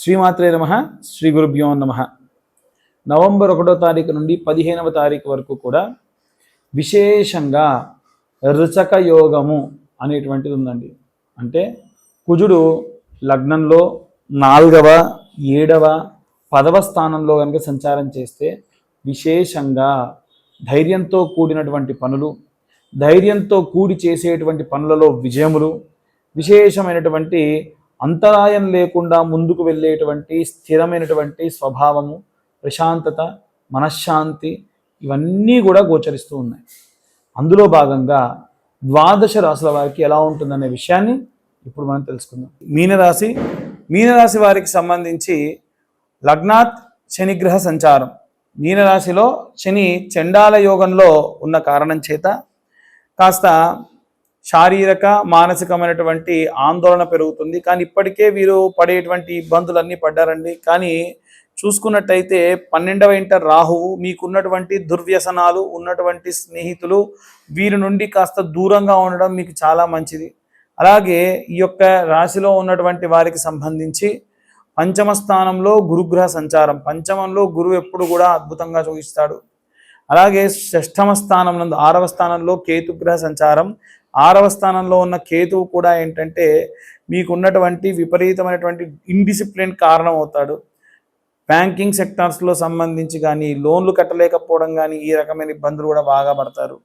శ్రీమాత్రే నమ శ్రీ గురుభ్యో నమ. నవంబర్ ఒకటో తారీఖు నుండి పదిహేనవ తారీఖు వరకు కూడా విశేషంగా రుచక యోగము అనేటువంటిది ఉందండి. అంటే కుజుడు లగ్నంలో నాలుగవ ఏడవ పదవ స్థానంలో కనుక సంచారం చేస్తే విశేషంగా ధైర్యంతో కూడినటువంటి పనులు ధైర్యంతో కూడి చేసేటువంటి పనులలో విజయములు విశేషమైనటువంటి అంతరాయం లేకుండా ముందుకు వెళ్ళేటువంటి స్థిరమైనటువంటి స్వభావము ప్రశాంతత మనశ్శాంతి ఇవన్నీ కూడా గోచరిస్తూ ఉన్నాయి. అందులో భాగంగా ద్వాదశ రాశుల వారికి ఎలా ఉంటుందనే విషయాన్ని ఇప్పుడు మనం తెలుసుకుందాం. మీనరాశి మీనరాశి వారికి సంబంధించి లగ్నాత్ శనిగ్రహ సంచారం. మీనరాశిలో శని చండాల యోగంలో ఉన్న కారణం చేత కాస్త శారీరక మానసికమైనటువంటి ఆందోళన పెరుగుతుంది. కానీ ఇప్పటికే వీరు పడేటువంటి ఇబ్బందులన్నీ పడ్డారండి. కానీ చూసుకున్నట్టయితే పన్నెండవ ఇంట రాహువు మీకున్నటువంటి దుర్వ్యసనాలు ఉన్నటువంటి స్నేహితులు వీరి నుండి కాస్త దూరంగా ఉండడం మీకు చాలా మంచిది. అలాగే ఈ యొక్క రాశిలో ఉన్నటువంటి వారికి సంబంధించి పంచమ స్థానంలో గురుగ్రహ సంచారం పంచమంలో గురువు ఎప్పుడు కూడా అద్భుతంగా చూపిస్తాడు. అలాగే షష్టమ స్థానం నందు ఆరవ స్థానంలో కేతుగ్రహ సంచారం ఆరవ స్థానంలో ఉన్న కేతువు కూడా ఏంటంటే మీకున్నటువంటి విపరీతమైనటువంటి ఇండిసిప్లిన్ కారణం అవుతాడు. బ్యాంకింగ్ సెక్టార్స్లో సంబంధించి కానీ లోన్లు కట్టలేకపోవడం కానీ ఈ రకమైన ఇబ్బందులు కూడా బాగా పడతారు.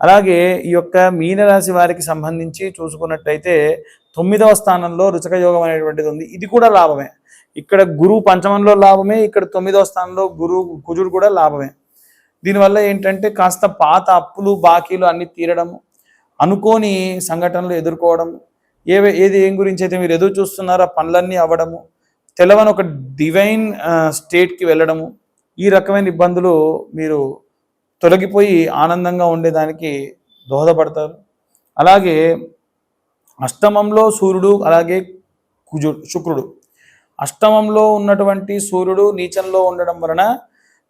అలాగే ఈ యొక్క మీనరాశి వారికి సంబంధించి చూసుకున్నట్టయితే తొమ్మిదవ స్థానంలో రుచక యోగం అనేటువంటిది ఉంది. ఇది కూడా లాభమే. ఇక్కడ గురువు పంచమంలో లాభమే ఇక్కడ తొమ్మిదవ స్థానంలో గురువు కుజుడు కూడా లాభమే. దీనివల్ల ఏంటంటే కాస్త పాత అప్పులు బాకీలు అన్ని తీరడము అనుకోని సంఘటనలు ఎదుర్కోవడం ఏవే ఏది ఏం గురించి అయితే మీరు ఎదురు చూస్తున్నారో ఆ పనులన్నీ అవ్వడము తెలవని ఒక డివైన్ స్టేట్కి వెళ్ళడము ఈ రకమైన ఇబ్బందులు మీరు తొలగిపోయి ఆనందంగా ఉండేదానికి దోహదపడతారు. అలాగే అష్టమంలో సూర్యుడు అలాగే కుజుడు శుక్రుడు. అష్టమంలో ఉన్నటువంటి సూర్యుడు నీచంలో ఉండడం వలన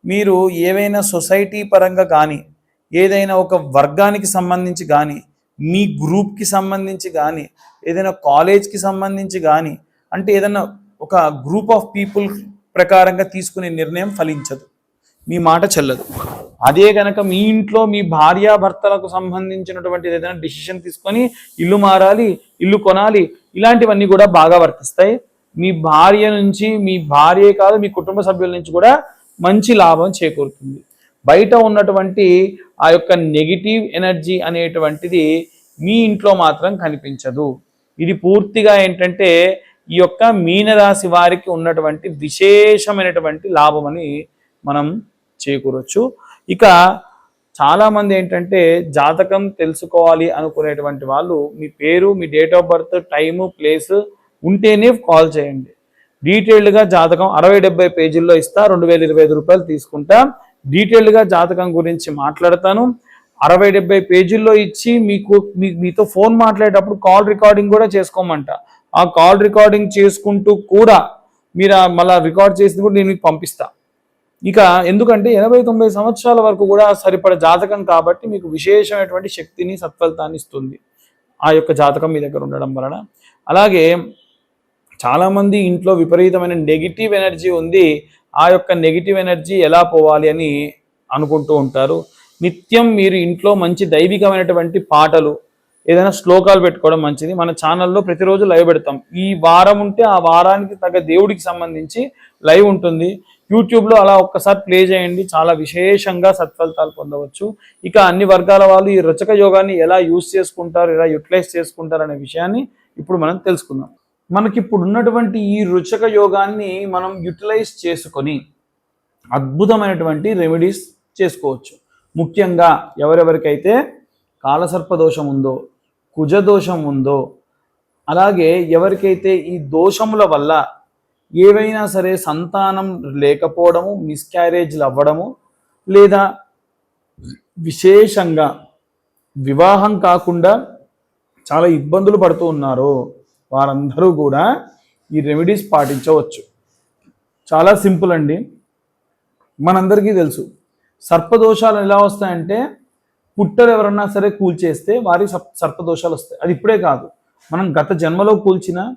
మీరు ఏవైనా సొసైటీ పరంగా కానీ ఏదైనా ఒక వర్గానికి సంబంధించి కానీ మీ గ్రూప్కి సంబంధించి కానీ ఏదైనా కాలేజ్కి సంబంధించి కానీ అంటే ఏదైనా ఒక గ్రూప్ ఆఫ్ పీపుల్ ప్రకారంగా తీసుకునే నిర్ణయం ఫలించదు. మీ మాట చెల్లదు. అదే కనుక మీ ఇంట్లో మీ భార్యాభర్తలకు సంబంధించినటువంటి ఏదైనా డిసిషన్ తీసుకొని ఇల్లు మారాలి ఇల్లు కొనాలి ఇలాంటివన్నీ కూడా బాగా వర్తిస్తాయి. మీ భార్య నుంచి మీ భార్యే కాదు మీ కుటుంబ సభ్యుల నుంచి కూడా మంచి లాభం చేకూరుతుంది. బయట ఉన్నటువంటి ఆ యొక్క నెగిటివ్ ఎనర్జీ అనేటువంటిది మీ ఇంట్లో మాత్రం కనిపించదు. ఇది పూర్తిగా ఏంటంటే ఈ యొక్క మీనరాశి వారికి ఉన్నటువంటి విశేషమైనటువంటి లాభం అని మనం చేకూరొచ్చు. ఇక చాలామంది ఏంటంటే జాతకం తెలుసుకోవాలి అనుకునేటువంటి వాళ్ళు మీ పేరు మీ date of birth time place ఉంటేనే కాల్ చేయండి. డీటెయిల్డ్గా జాతకం అరవై డెబ్బై పేజీల్లో ఇస్తా రెండు వేల ఇరవై ఐదు రూపాయలు తీసుకుంటా. డీటెయిల్డ్గా జాతకం గురించి మాట్లాడతాను. అరవై డెబ్బై పేజీల్లో ఇచ్చి మీకు మీ- మీతో ఫోన్ మాట్లాడేటప్పుడు కాల్ రికార్డింగ్ కూడా చేసుకోమంట. ఆ కాల్ రికార్డింగ్ చేసుకుంటూ కూడా మీరు మళ్ళీ మళ్ళా రికార్డ్ చేసింది కూడా నేను మీకు పంపిస్తా. ఇక ఎందుకంటే ఎనభై తొంభై సంవత్సరాల వరకు కూడా సరిపడ జాతకం కాబట్టి మీకు విశేషమైనటువంటి శక్తిని సత్ఫలితాన్ని ఇస్తుంది. ఆ యొక్క జాతకం మీ దగ్గర ఉండడం వలన. అలాగే చాలామంది ఇంట్లో విపరీతమైన నెగిటివ్ ఎనర్జీ ఉంది. ఆ యొక్క నెగిటివ్ ఎనర్జీ ఎలా పోవాలి అని అనుకుంటూ ఉంటారు. నిత్యం మీరు ఇంట్లో మంచి దైవికమైనటువంటి పాటలు ఏదైనా శ్లోకాలు పెట్టుకోవడం మంచిది. మన ఛానల్లో ప్రతిరోజు లైవ్ పెడతాం. ఈ వారం ఉంటే ఆ వారానికి తగ్గ దేవుడికి సంబంధించి లైవ్ ఉంటుంది. యూట్యూబ్లో అలా ఒక్కసారి ప్లే చేయండి. చాలా విశేషంగా సత్ఫలితాలు పొందవచ్చు. ఇక అన్ని వర్గాల వాళ్ళు ఈ రచక యోగాన్ని ఎలా యూస్ చేసుకుంటారు ఎలా యూటిలైజ్ చేసుకుంటారు అనే విషయాన్ని ఇప్పుడు మనం తెలుసుకుందాం. మనకిప్పుడు ఉన్నటువంటి ఈ రుచక యోగాన్ని మనం యూటిలైజ్ చేసుకొని అద్భుతమైనటువంటి రెమెడీస్ చేసుకోవచ్చు. ముఖ్యంగా ఎవరెవరికైతే కాలసర్ప దోషం ఉందో కుజ దోషం ఉందో అలాగే ఎవరికైతే ఈ దోషముల వల్ల ఏవైనా సరే సంతానం లేకపోవడము మిస్క్యారేజ్లు అవ్వడము లేదా విశేషంగా వివాహం కాకుండా చాలా ఇబ్బందులు పడుతూ ఉన్నారు వారందరూ కూడా ఈ రెమెడీస్ పాటించవచ్చు. చాలా సింపుల్ అండి. మనందరికీ తెలుసు. సర్పదోషాలు ఎలా వస్తాయంటే పుట్టలు ఎవరన్నా సరే కూల్చేస్తే వారి సర్పదోషాలు వస్తాయి. అది ఇప్పుడే కాదు. మనం గత జన్మలో కూల్చిన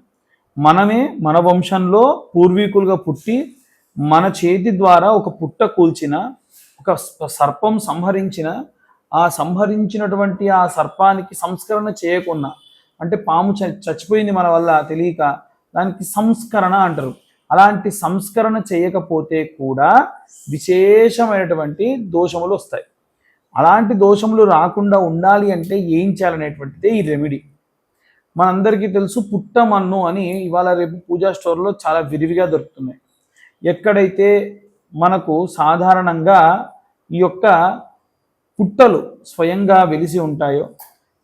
మనమే మన వంశంలో పూర్వీకులుగా పుట్టి మన చేతి ద్వారా ఒక పుట్ట కూల్చిన ఒక సర్పం సంహరించిన ఆ సంహరించినటువంటి ఆ సర్పానికి సంస్కరణ చేయకుండా అంటే పాము చ- చచ్చిపోయింది మన వల్ల తెలియక దానికి సంస్కరణ అంటారు. అలాంటి సంస్కరణ చేయకపోతే కూడా విశేషమైనటువంటి దోషములు వస్తాయి. అలాంటి దోషములు రాకుండా ఉండాలి అంటే ఏం చేయాలనేటువంటిదే ఈ రెమెడీ మనందరికీ తెలుసు పుట్టమన్ను అని ఇవాళ రేపు పూజా స్టోర్లో చాలా విరివిగా దొరుకుతున్నాయి. ఎక్కడైతే మనకు సాధారణంగా ఈ యొక్క పుట్టలు స్వయంగా వెలిసి ఉంటాయో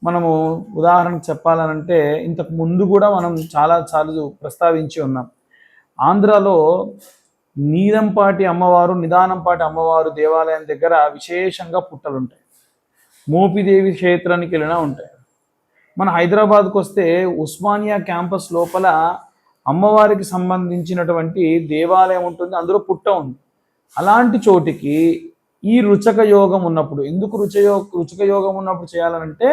మనము ఉదాహరణకు చెప్పాలనంటే ఇంతకు ముందు కూడా మనం చాలా సార్లు ప్రస్తావించి ఉన్నాం. ఆంధ్రాలో నీలంపాటి అమ్మవారు నిదానంపాటి అమ్మవారు దేవాలయం దగ్గర విశేషంగా పుట్టలు ఉంటాయి మోపిదేవి క్షేత్రానికి వెళ్ళినా ఉంటాయి. మన హైదరాబాద్కు వస్తే ఉస్మానియా క్యాంపస్ లోపల అమ్మవారికి సంబంధించినటువంటి దేవాలయం ఉంటుంది అందులో పుట్ట ఉంది. అలాంటి చోటికి ఈ రుచక యోగం ఉన్నప్పుడు ఎందుకు రుచయో రుచక యోగం ఉన్నప్పుడు చేయాలనంటే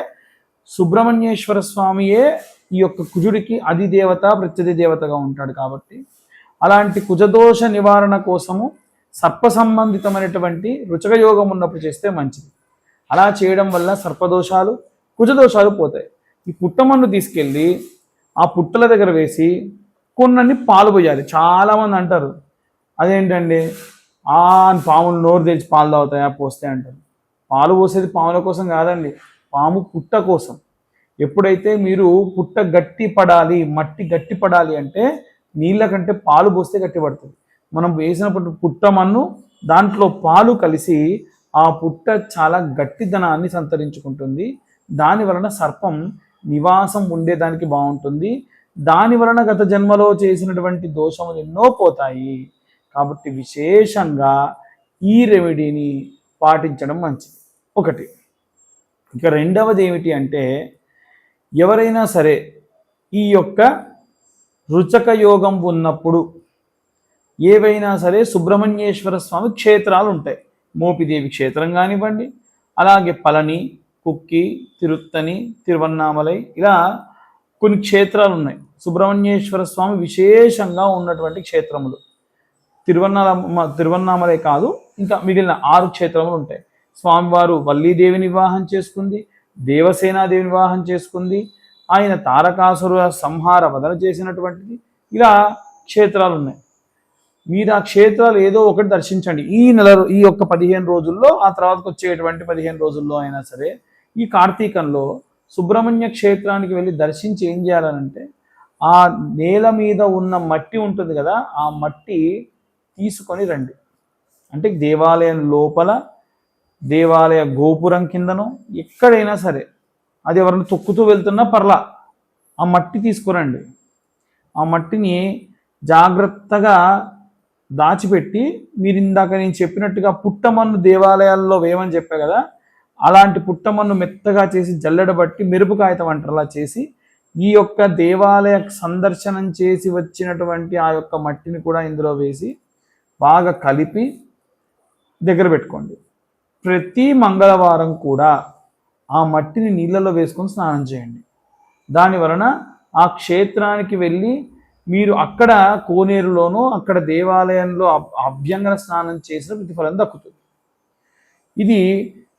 సుబ్రహ్మణ్యేశ్వర స్వామియే ఈ యొక్క కుజుడికి అధిదేవత ప్రత్యధి దేవతగా ఉంటాడు కాబట్టి అలాంటి కుజదోష నివారణ కోసము సర్ప సంబంధితమైనటువంటి రుచక యోగం ఉన్నప్పుడు చేస్తే మంచిది. అలా చేయడం వల్ల సర్పదోషాలు కుజదోషాలు పోతాయి. ఈ పుట్టమన్ను తీసుకెళ్ళి ఆ పుట్టల దగ్గర వేసి కొన్నన్ని పాలు పోయాలి. చాలామంది అంటారు అదేంటండి? ఆ పాములు నోరు తెచ్చి పాలు తాగుతాయా? పోస్తే అంటారు పాలు పోసేది పాముల కోసం కాదండి. పాము పుట్ట కోసం. ఎప్పుడైతే మీరు పుట్ట గట్టి పడాలి మట్టి గట్టి పడాలి అంటే నీళ్ళ కంటే పాలు పోస్తే గట్టి పడుతుంది. మనం వేసినప్పుడు పుట్టమన్ను దాంట్లో పాలు కలిసి ఆ పుట్ట చాలా గట్టిదనాన్ని సంతరించుకుంటుంది. దాని వలన సర్పం నివాసం ఉండేదానికి బాగుంటుంది. దాని వలన గత జన్మలో చేసినటువంటి దోషములు ఎన్నో పోతాయి. కాబట్టి విశేషంగా ఈ రెమెడీని పాటించడం మంచిది. ఒకటి ఇక రెండవది ఏమిటి అంటే ఎవరైనా సరే ఈ యొక్క రుచక యోగం ఉన్నప్పుడు ఏవైనా సరే సుబ్రహ్మణ్యేశ్వర స్వామి క్షేత్రాలు ఉంటాయి మోపిదేవి క్షేత్రం కానివ్వండి అలాగే పళని కుక్కి తిరుత్తని తిరువన్నామలై ఇలా కొన్ని క్షేత్రాలు ఉన్నాయి సుబ్రహ్మణ్యేశ్వర స్వామి విశేషంగా ఉన్నటువంటి క్షేత్రములు. తిరువన్నామ తిరువన్నామలై కాదు ఇంకా మిగిలిన ఆరు క్షేత్రములు ఉంటాయి స్వామివారు వల్లీదేవిని వివాహం చేసుకుంది దేవసేనాదేవిని వివాహం చేసుకుంది ఆయన తారకాసుర సంహార వదన చేసినటువంటిది. ఇలా క్షేత్రాలు ఉన్నాయి మీరు ఆ క్షేత్రాలు ఏదో ఒకటి దర్శించండి. ఈ నెల ఈ యొక్క పదిహేను రోజుల్లో ఆ తర్వాతకు వచ్చేటువంటి పదిహేను రోజుల్లో అయినా సరే ఈ కార్తీకంలో సుబ్రహ్మణ్య క్షేత్రానికి వెళ్ళి దర్శించి ఏం చేయాలనంటే ఆ నేల మీద ఉన్న మట్టి ఉంటుంది కదా ఆ మట్టి తీసుకొని రండి. అంటే దేవాలయం లోపల దేవాలయ గోపురం కిందనో ఎక్కడైనా సరే. అది ఎవరిని తొక్కుతూ వెళ్తున్నా పర్లా. ఆ మట్టి తీసుకురండి. ఆ మట్టిని జాగ్రత్తగా దాచిపెట్టి మీరు ఇందాక నేను చెప్పినట్టుగా పుట్టమన్ను దేవాలయాల్లో వేయమని చెప్పా కదా అలాంటి పుట్టమన్ను మెత్తగా చేసి జల్లెడబట్టి మెరుపు కాగితం అంటారు అలా చేసి ఈ యొక్క దేవాలయ సందర్శనం చేసి వచ్చినటువంటి ఆ యొక్క మట్టిని కూడా ఇందులో వేసి బాగా కలిపి దగ్గర పెట్టుకోండి. ప్రతి మంగళవారం కూడా ఆ మట్టిని నీళ్ళలో వేసుకొని స్నానం చేయండి. దాని వలన ఆ క్షేత్రానికి వెళ్ళి మీరు అక్కడ కోనేరులోనో అక్కడ దేవాలయంలో అభ్యంగన స్నానం చేసిన ప్రతిఫలం దక్కుతుంది. ఇది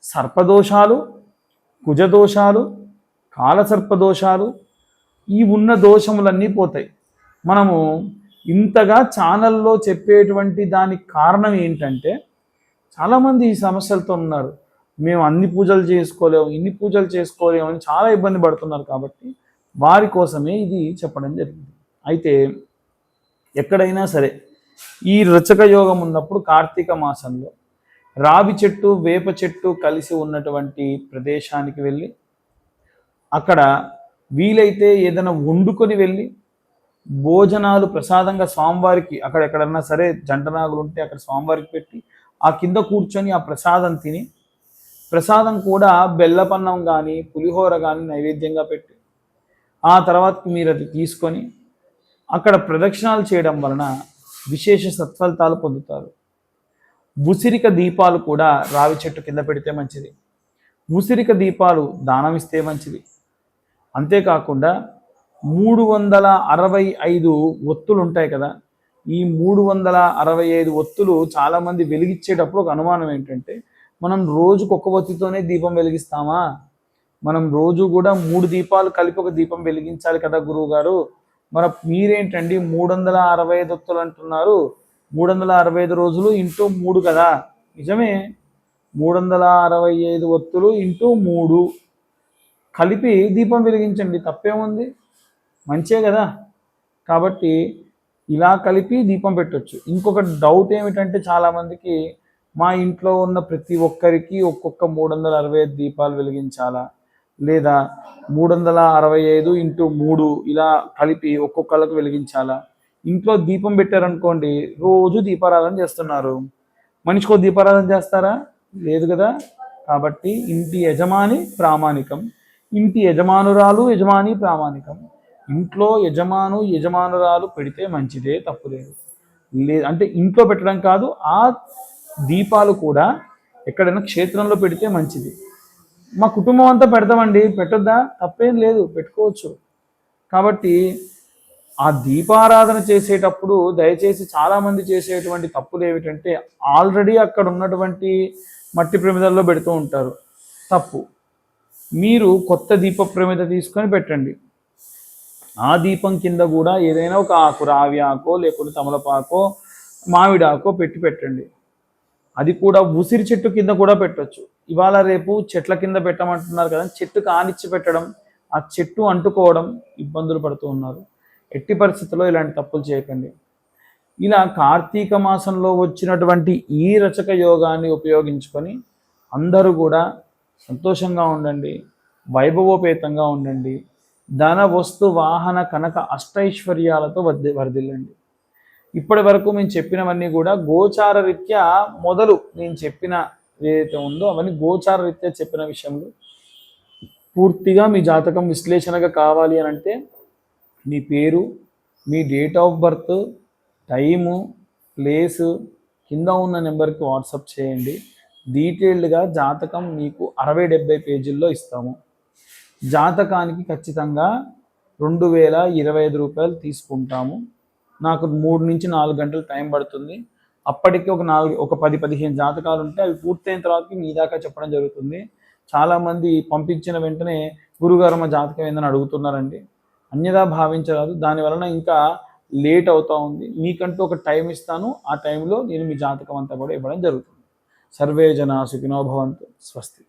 సర్పదోషాలు కుజదోషాలు కాలసర్పదోషాలు ఈ ఉన్న దోషములన్నీ పోతాయి. మనము ఇంతగా ఛానల్లో చెప్పేటువంటి దానికి కారణం ఏంటంటే చాలామంది ఈ సమస్యలతో ఉన్నారు. మేము అన్ని పూజలు చేసుకోలేము ఇన్ని పూజలు చేసుకోలేము అని చాలా ఇబ్బంది పడుతున్నారు కాబట్టి వారి కోసమే ఇది చెప్పడం జరిగింది. అయితే ఎక్కడైనా సరే ఈ రచక యోగం ఉన్నప్పుడు కార్తీక మాసంలో రావి చెట్టు వేప చెట్టు కలిసి ఉన్నటువంటి ప్రదేశానికి వెళ్ళి అక్కడ వీలైతే ఏదైనా వండుకొని వెళ్ళి భోజనాలు ప్రసాదంగా స్వామివారికి అక్కడ ఎక్కడన్నా సరే జంటనాగులు ఉంటే అక్కడ స్వామివారికి పెట్టి ఆ కింద కూర్చొని ఆ ప్రసాదం తిని ప్రసాదం కూడా బెల్లపన్నం కానీ పులిహోర కానీ నైవేద్యంగా పెట్టి. ఆ తర్వాత మీరు అది తీసుకొని అక్కడ ప్రదక్షిణాలు చేయడం వలన విశేష సత్ఫలితాలు పొందుతారు. ఉసిరిక దీపాలు కూడా రావి చెట్టు కింద పెడితే మంచిది. ఉసిరిక దీపాలు దానం ఇస్తే మంచిది. అంతేకాకుండా మూడు వందల అరవై ఐదు ఒత్తులు ఉంటాయి కదా ఈ మూడు వందల అరవై ఐదు ఒత్తులు చాలామంది వెలిగించేటప్పుడు ఒక అనుమానం ఏంటంటే మనం రోజుకు ఒక ఒత్తితోనే దీపం వెలిగిస్తామా? మనం రోజు కూడా మూడు దీపాలు కలిపి ఒక దీపం వెలిగించాలి కదా గురువు గారు మరి మీరేంటండి మూడు వందల అరవై ఐదు ఒత్తులు అంటున్నారు? మూడు వందల అరవై ఐదు రోజులు ఇంటూ మూడు కదా? నిజమే. మూడు వందల అరవై ఐదు ఒత్తులు ఇంటూ మూడు. కలిపి దీపం వెలిగించండి తప్పేముంది? మంచే కదా. కాబట్టి ఇలా కలిపి దీపం పెట్టొచ్చు. ఇంకొక డౌట్ ఏమిటంటే చాలామందికి మా ఇంట్లో ఉన్న ప్రతి ఒక్కరికి ఒక్కొక్క మూడు వందల అరవై ఐదు దీపాలు వెలిగించాలా? లేదా మూడు వందల అరవై ఐదు ఇంటూ మూడు ఇలా కలిపి ఒక్కొక్కళ్ళకు వెలిగించాలా? ఇంట్లో దీపం పెట్టారనుకోండి రోజు దీపారాధన చేస్తున్నారు. మనిషికో దీపారాధన చేస్తారా? లేదు కదా? కాబట్టి ఇంటి యజమాని ప్రామాణికం. ఇంటి యజమానురాలు యజమాని ప్రామాణికం. ఇంట్లో యజమాను యజమానురాలు పెడితే మంచిదే తప్పులేదు. లేదు అంటే ఇంట్లో పెట్టడం కాదు ఆ దీపాలు కూడా ఎక్కడైనా క్షేత్రంలో పెడితే మంచిది. మా కుటుంబం అంతా పెడతామండి పెట్టొద్దా? తప్పేం లేదు పెట్టుకోవచ్చు. కాబట్టి ఆ దీపారాధన చేసేటప్పుడు దయచేసి చాలామంది చేసేటువంటి తప్పులు ఏమిటంటే ఆల్రెడీ అక్కడ ఉన్నటువంటి మట్టి ప్రమిదల్లో పెడుతూ ఉంటారు. తప్పు. మీరు కొత్త దీప ప్రమిద తీసుకొని పెట్టండి. ఆ దీపం కింద కూడా ఏదైనా ఒక ఆకు రావి ఆకో లేకుంటే తమలపాకో మామిడాకో పెట్టి పెట్టండి. అది కూడా ఉసిరి చెట్టు కింద కూడా పెట్టచ్చు. ఇవాళ రేపు చెట్ల కింద పెట్టమంటున్నారు కదా చెట్టు కానిచ్చి పెట్టడం ఆ చెట్టు అంటుకోవడం ఇబ్బందులు పడుతూ ఉన్నారు. ఎట్టి పరిస్థితుల్లో ఇలాంటి తప్పులు చేయకండి. ఇలా కార్తీక మాసంలో వచ్చినటువంటి ఈ రచక యోగాన్ని ఉపయోగించుకొని అందరూ కూడా సంతోషంగా ఉండండి వైభవోపేతంగా ఉండండి. ధన వస్తు వాహన కనక అష్టైశ్వర్యాలతో వర్ది వర్ధిల్లండి. ఇప్పటి వరకు మేము చెప్పినవన్నీ కూడా గోచార రీత్యా మొదలు నేను చెప్పిన ఏదైతే ఉందో అవన్నీ గోచార రీత్యా చెప్పిన విషయంలో పూర్తిగా మీ జాతకం విశ్లేషణగా కావాలి అని అంటే మీ పేరు మీ date of birth time place కింద ఉన్న నెంబర్కి వాట్సాప్ చేయండి. డీటెయిల్డ్గా జాతకం మీకు అరవై డెబ్బై పేజీల్లో ఇస్తాము. జాతకానికి ఖచ్చితంగా రెండు వేల ఇరవై ఐదు రూపాయలు తీసుకుంటాము. నాకు మూడు నుంచి నాలుగు గంటలు టైం పడుతుంది. అప్పటికి ఒక నాలుగు ఒక పది పదిహేను జాతకాలు ఉంటే అవి పూర్తయిన తర్వాత మీ దాకా చెప్పడం జరుగుతుంది. చాలామంది పంపించిన వెంటనే గురుగారు మా జాతకం ఏందని అడుగుతున్నారండి. అన్యదా భావించరాదు. దాని వలన ఇంకా లేట్ అవుతా ఉంది. మీకంటూ ఒక టైం ఇస్తాను. ఆ టైంలో నేను మీ జాతకం అంతా కూడా ఇవ్వడం జరుగుతుంది. సర్వే జన సుఖినోభవంతు స్వస్తి.